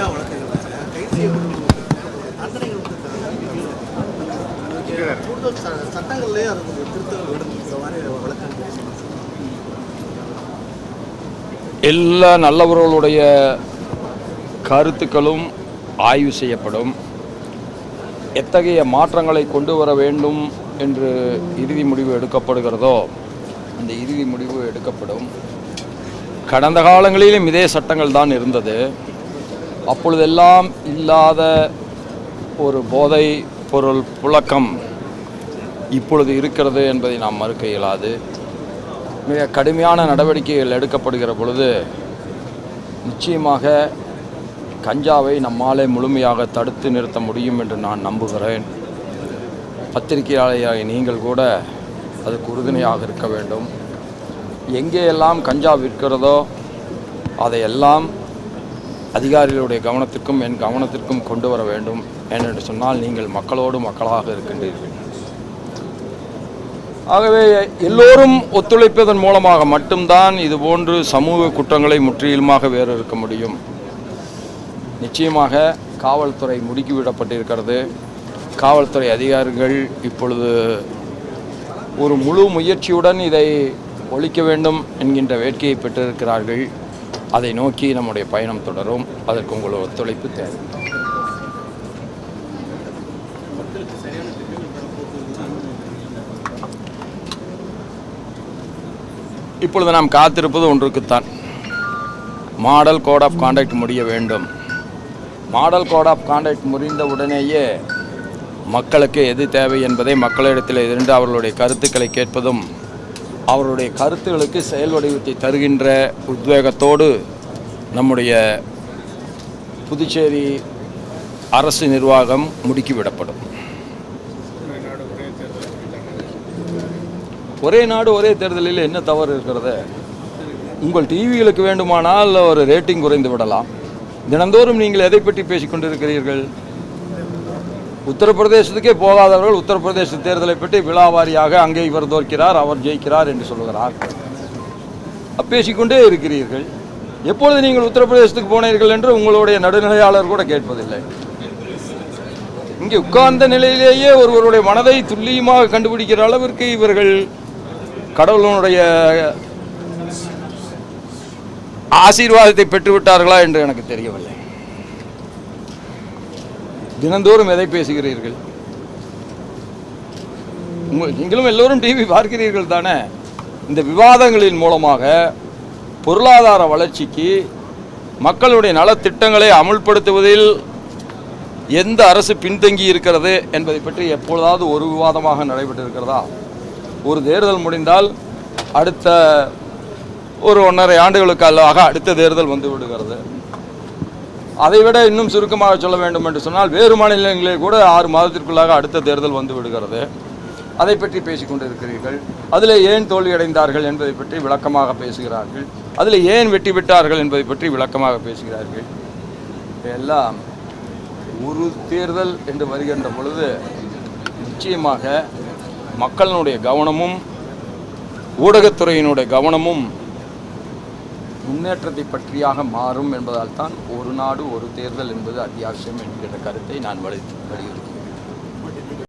கஞ்சா வழக்குகள் கைது செய்யப்பட்டு கூடுதல் ச- சட்டங்கள்லயே அது கொஞ்சம் திருத்தங்கள் வேணும் மாதிரி வழக்குகள் எல்லா நல்லவர்களுடைய கருத்துக்களும் ஆய்வு செய்யப்படும். எத்தகைய மாற்றங்களை கொண்டு வர வேண்டும் என்று இறுதி முடிவு எடுக்கப்படுகிறதோ அந்த இறுதி முடிவு எடுக்கப்படும். கடந்த காலங்களிலும் இதே சட்டங்கள் தான் இருந்தது. அப்பொழுதெல்லாம் இல்லாத ஒரு போதை பொருள் புழக்கம் இப்பொழுது இருக்கிறது என்பதை நாம் மறுக்க இயலாது. மிக கடுமையான நடவடிக்கைகள் எடுக்கப்படுகிற பொழுது நிச்சயமாக கஞ்சாவை நம்மாலே முழுமையாக தடுத்து நிறுத்த முடியும் என்று நான் நம்புகிறேன். பத்திரிகையாளராகிய நீங்கள் கூட அதுக்கு உறுதுணையாக இருக்க வேண்டும். எங்கே எல்லாம் கஞ்சா விற்கிறதோ அதையெல்லாம் அதிகாரிகளுடைய கவனத்திற்கும் என் கவனத்திற்கும் கொண்டு வர வேண்டும் ஏனென்று சொன்னால் நீங்கள் மக்களோடு மக்களாக இருக்கின்றீர்கள். ஆகவே எல்லோரும் ஒத்துழைப்பதன் மூலமாக மட்டும்தான் இதுபோன்று சமூக குற்றங்களை முற்றிலுமாக வேறு இருக்க முடியும். நிச்சயமாக காவல்துறை முடுக்கிவிடப்பட்டிருக்கிறது. காவல்துறை அதிகாரிகள் இப்பொழுது ஒரு முழு முயற்சியுடன் இதை ஒழிக்க வேண்டும் என்கின்ற வேட்கையை பெற்றிருக்கிறார்கள். அதை நோக்கி நம்முடைய பயணம் தொடரும். அதற்கு உங்களோட ஒத்துழைப்பு தேவை. இப்பொழுது நாம் காத்திருப்பது ஒன்றுக்குத்தான். மாடல் கோட் ஆஃப் கான்டாக்ட் முடிய வேண்டும். மாடல் கோட் ஆஃப் கான்டாக்ட் முடிந்த உடனேயே மக்களுக்கு எது தேவை என்பதை மக்களிடத்தில் இருந்து அவர்களுடைய கருத்துக்களை கேட்பதும் அவருடைய கருத்துகளுக்கு செயல் வடிவத்தை தருகின்ற உத்வேகத்தோடு நம்முடைய புதுச்சேரி அரசு நிர்வாகம் முடுக்கிவிடப்படும் ஒரே நாடு ஒரே தேர்தலில் என்ன தவறு இருக்கிறது? உங்கள் டிவிகளுக்கு வேண்டுமானால் ஒரு ரேட்டிங் குறைந்து விடலாம். தினந்தோறும் நீங்கள் எதை பற்றி பேசிக் கொண்டிருக்கிறீர்கள்? உத்தரப்பிரதேசத்துக்கே போகாதவர்கள் உத்தரப்பிரதேச தேர்தலை பற்றி விழாவாரியாக அங்கே இவர் தோற்கிறார் அவர் ஜெயிக்கிறார் என்று சொல்கிறார் பேசிக்கொண்டே இருக்கிறீர்கள். எப்பொழுது நீங்கள் உத்தரப்பிரதேசத்துக்கு போனீர்கள் என்று உங்களுடைய நடுநிலையாளர் கூட கேட்பதில்லை. இங்கே உட்கார்ந்த நிலையிலேயே ஒருவருடைய மனதை துல்லியமாக கண்டுபிடிக்கிற அளவிற்கு இவர்கள் கடவுளனுடைய ஆசீர்வாதத்தை பெற்றுவிட்டார்களா என்று எனக்கு தெரியவில்லை. தினந்தோறும் எதை பேசுகிறீர்கள்? உங்கள் நீங்களும் எல்லோரும் டிவி பார்க்கிறீர்கள் தானே? இந்த விவாதங்களின் மூலமாக பொருளாதார வளர்ச்சிக்கு மக்களுடைய நலத்திட்டங்களை அமுல்படுத்துவதில் எந்த அரசு பின்தங்கி இருக்கிறது என்பதை பற்றி எப்பொழுதாவது ஒரு விவாதமாக நடைபெற்றிருக்கிறதா? ஒரு தேர்தல் முடிந்தால் அடுத்த ஒரு ஒன்றரை ஆண்டுகளுக்கு அல்லாக அடுத்த தேர்தல் வந்து விடுகிறது. அதைவிட இன்னும் சுருக்கமாக சொல்ல வேண்டும் என்று சொன்னால் வேறு மாநிலங்களில் கூட ஆறு மாதத்திற்குள்ளாக அடுத்த தேர்தல் வந்து விடுகிறது. அதை பற்றி பேசிக்கொண்டு இருக்கிறீர்கள் அதில் ஏன் தோல்வியடைந்தார்கள் என்பதை பற்றி விளக்கமாக பேசுகிறார்கள். அதில் ஏன் வெற்றி பெற்றார்கள் என்பதை பற்றி விளக்கமாக பேசுகிறார்கள். எல்லாம் ஒரு தேர்தல் என்று வருகின்ற பொழுது நிச்சயமாக மக்களினுடைய கவனமும் ஊடகத்துறையினுடைய கவனமும் முன்னேற்றத்தை பற்றியாக மாறும் என்பதால் தான் ஒரு நாடு ஒரு தேர்தல் என்பது அத்தியாவசியம் என்கிற கருத்தை நான் வலி வலியுறுத்தி